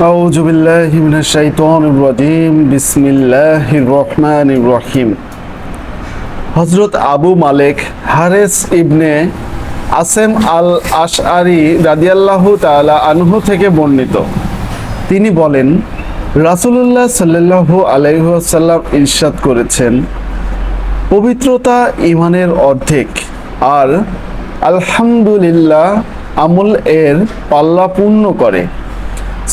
أعوذ بالله من الشيطان الرجيم بسم الله الرحمن الرحيم হজরত আবু মালেক হারেস ইবনে আসেম আল আশআরি রাদিয়াল্লাহু তাআলা আনহু থেকে বর্ণিত তিনি বলেন রাসূলুল্লাহ সাল্লাল্লাহু আলাইহি ওয়াসাল্লাম ইরশাদ করেছেন পবিত্রতা ইমানের অর্ধেক আর আলহামদুলিল্লাহ আমল এর পাল্লা পূর্ণ করে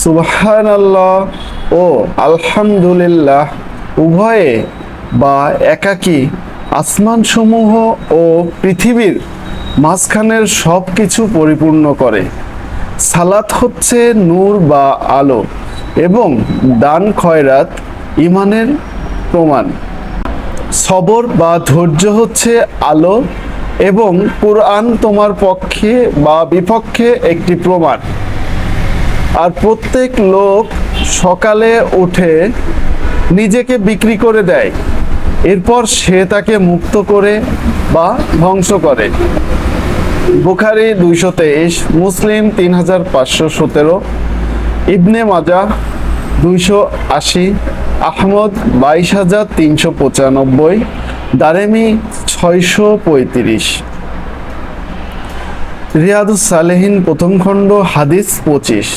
সুবহান ও আলহামদুলিল্লাহ, উভয়ে বা একাকী আসমানসমূহ ও পৃথিবীর মাঝখানের সব কিছু পরিপূর্ণ করে। সালাত হচ্ছে নূর বা আলো এবং দান খয়রাত ইমানের প্রমাণ। সবর বা ধৈর্য হচ্ছে আলো এবং কোরআন তোমার পক্ষে বা বিপক্ষে একটি প্রমাণ। আর প্রত্যেক লোক সকালে উঠে নিজেকে বিক্রি করে দেয়। এরপর সে তাকে মুক্ত করে বা ধ্বংস করে। বুখারি দুইশো তেইশ, মুসলিম তিন হাজার পাঁচশো সতেরো, ইবনে মাজা দুইশো আশি, আহমদ বাইশ হাজার তিনশো পঁচানব্বই, দারেমি ছয়শো পঁয়ত্রিশ। রিয়াদুস সালেহিন প্রথম খণ্ড, হাদিস পঁচিশ।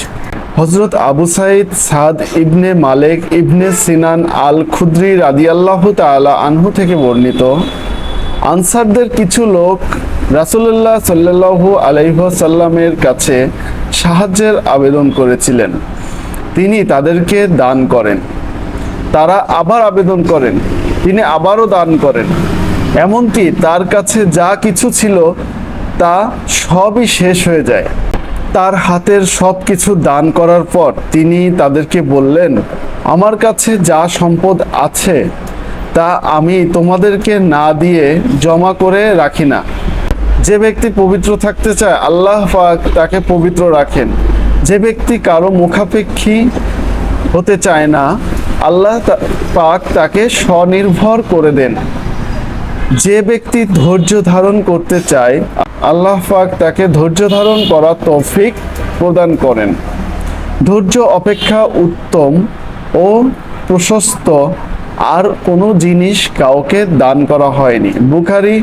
হজরত আবু সাইদ সাদ ইবনে মালেক ইবনে সিনান আল খুদ্রি রাদিয়াল্লাহ তাআলা আনহু থেকে বর্ণিত। আনসারদের কিছু লোক রাসুল্লাহ সাল্লাল্লাহু আলাইহি সাল্লামের কাছে সাহায্যের আবেদন করেছিলেন। তিনি তাদেরকে দান করেন। তারা আবার আবেদন করেন। তিনি আবারও দান করেন। এমনকি তার কাছে যা কিছু ছিল তা সবই শেষ হয়ে যায়। তার হাতের সব কিছু দান করার পর তিনি তাদেরকে বললেন, আমার কাছে যা সম্পদ আছে, তা আমি তোমাদেরকে না দিয়ে জমা করে রাখি না। যে ব্যক্তি পবিত্র থাকতে চায়, আল্লাহ পাক তাকে পবিত্র রাখেন। যে ব্যক্তি কারও মুখাপেক্ষী হতে চায় না, আল্লাহ পাক তাকে স্বনির্ভর করে দেন। যে ব্যক্তি ধৈর্য ধারণ করতে চায়, আল্লাহ পাক তাকে ধৈর্য ধারণ করার তৌফিক প্রদান করেন। ধৈর্য অপেক্ষা উত্তম ও প্রশস্ত, আর কোনো জিনিস কাউকে দান করা হয়নি। বুখারি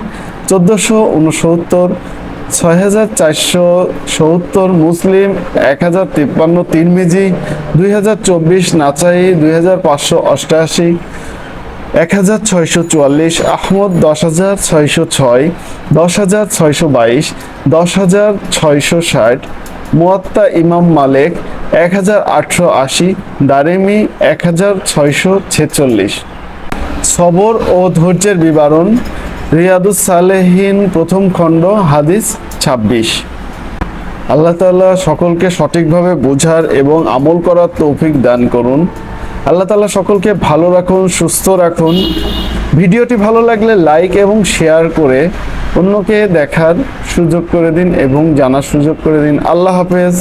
চোদ্দোশো উনসত্তর, ছয় হাজার চারশো সত্তর, মুসলিম এক হাজার তিপ্পান্ন, তিরমিজি দুই হাজার চব্বিশ নাচাই দুই হাজার পাঁচশো অষ্টাশি এক হাজার ছয়শো চুয়াল্লিশ, আহমদ দশ হাজার ছয়শো ছয়, দশ হাজার ছয়শো বাইশ, দশ হাজার ছয়শো ষাট, মুয়াত্তা ইমাম মালেক এক হাজার আটশো আশি, দারেমি এক হাজার ছয়শো ছেচল্লিশ। সবর ও ধৈর্যের বিবরণ রিয়াদুস সালেহীন প্রথম খণ্ড, হাদিস ছাব্বিশ। আল্লাহ তাআলা সকলকে সঠিকভাবে বোঝার এবং আমল করার তৌফিক দান করুন। আল্লাহ তালা সকলকে ভালো রাখুন, সুস্থ রাখুন। ভিডিওটি ভালো লাগলে লাইক এবং শেয়ার করে অন্যকে দেখার সুযোগ করে দিন এবং জানার সুযোগ করে দিন। আল্লাহ হাফেজ।